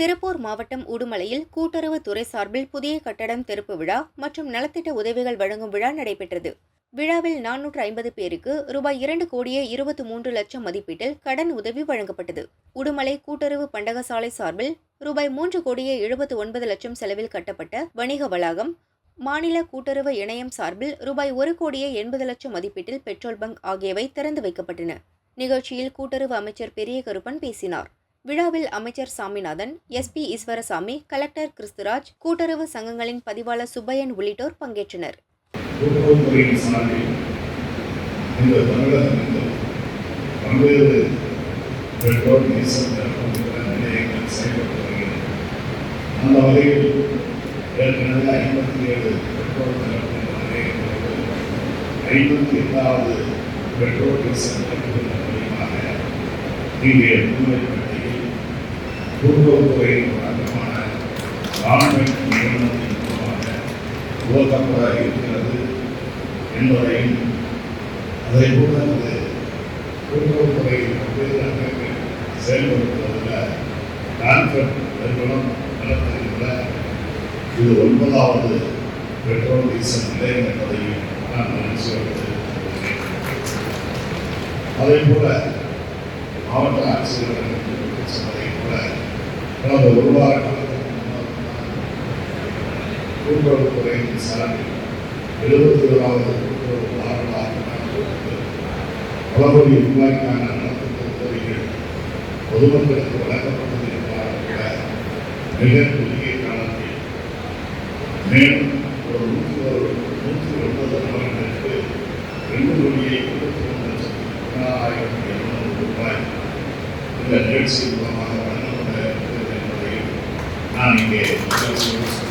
திருப்பூர் மாவட்டம் உடுமலையில் கூட்டுறவு துறை சார்பில் புதிய கட்டடம் திறப்பு விழா மற்றும் நலத்திட்ட உதவிகள் வழங்கும் விழா நடைபெற்றது. விழாவில் நானூற்று ஐம்பது பேருக்கு ரூபாய் இரண்டு கோடியே இருபத்தி மூன்று லட்சம் மதிப்பீட்டில் கடன் உதவி வழங்கப்பட்டது. உடுமலை கூட்டுறவு பண்டகசாலை சார்பில் ரூபாய் மூன்று கோடியே எழுபத்து ஒன்பது லட்சம் செலவில் கட்டப்பட்ட வணிக வளாகம் மாநில கூட்டுறவு இணையம் சார்பில் ரூபாய் ஒரு கோடியே எண்பது லட்சம் மதிப்பீட்டில் பெட்ரோல் பங்க் ஆகியவை திறந்து வைக்கப்பட்டன. நிகழ்ச்சியில் கூட்டுறவு அமைச்சர் பெரிய கருப்பன் பேசினார். விழாவில் அமைச்சர் சாமிநாதன் எஸ்பி ஈஸ்வரசாமி கலெக்டர் கிறிஸ்துராஜ் கூட்டுறவு சங்கங்களின் பதிவாளர் சுப்பையன் உள்ளிட்டோர் பங்கேற்றனர். அந்த வகையில் ஏற்கனவே ஐம்பத்தி ஏழு பெட்ரோல் நிரப்புகிற ஐம்பத்தி எட்டாவது பெட்ரோல் டீசல் மூலியமாக இங்கே முன்னேற்ற கூட்டுறவுத்துறையின் ஒரு அங்கமான நிறுவனத்தின் மூலமாக இருக்கிறது என்பதையும் அதை அது கூட்டுறவுத்துறையின் பல்வேறு செயல்படுத்துவதில் கான்ஃபெட் நிறுவனம் நடத்துகின்ற இது ஒன்பதாவது பெட்ரோல் டீசல் நிலையம் என்பதையும் நான் மகிழ்ச்சியோடு அதே போல மாவட்ட ஆட்சியர்கள் சொன்னதை போல கடந்த ஒரு வார காலத்துக்கு கூட்டுறவுத்துறையின் சார்பில் எழுபத்தி ஓராவது கூட்டுறவு வாரமாக பல கோடி ரூபாய்க்கான நலத்திட்ட உதவிகள் பொதுமக்களுக்கு வழங்கப்பட்டது என்றாலும் கூட மிக குறுகிய காலத்தில் மேலும் ஒரு நூற்றி ஒரு நூற்றி ஒன்பது நபர்களுக்கு ரெண்டு கோடியே இருபத்தி ஒன்று லட்சத்தி பதினாறாயிரத்தி எழுநூறு ரூபாய் இந்த நிகழ்ச்சி மூலமாக வழங்கப்பட இருக்கிறது என்பதையும் நான் இங்கே மகிழ்ச்சியோடு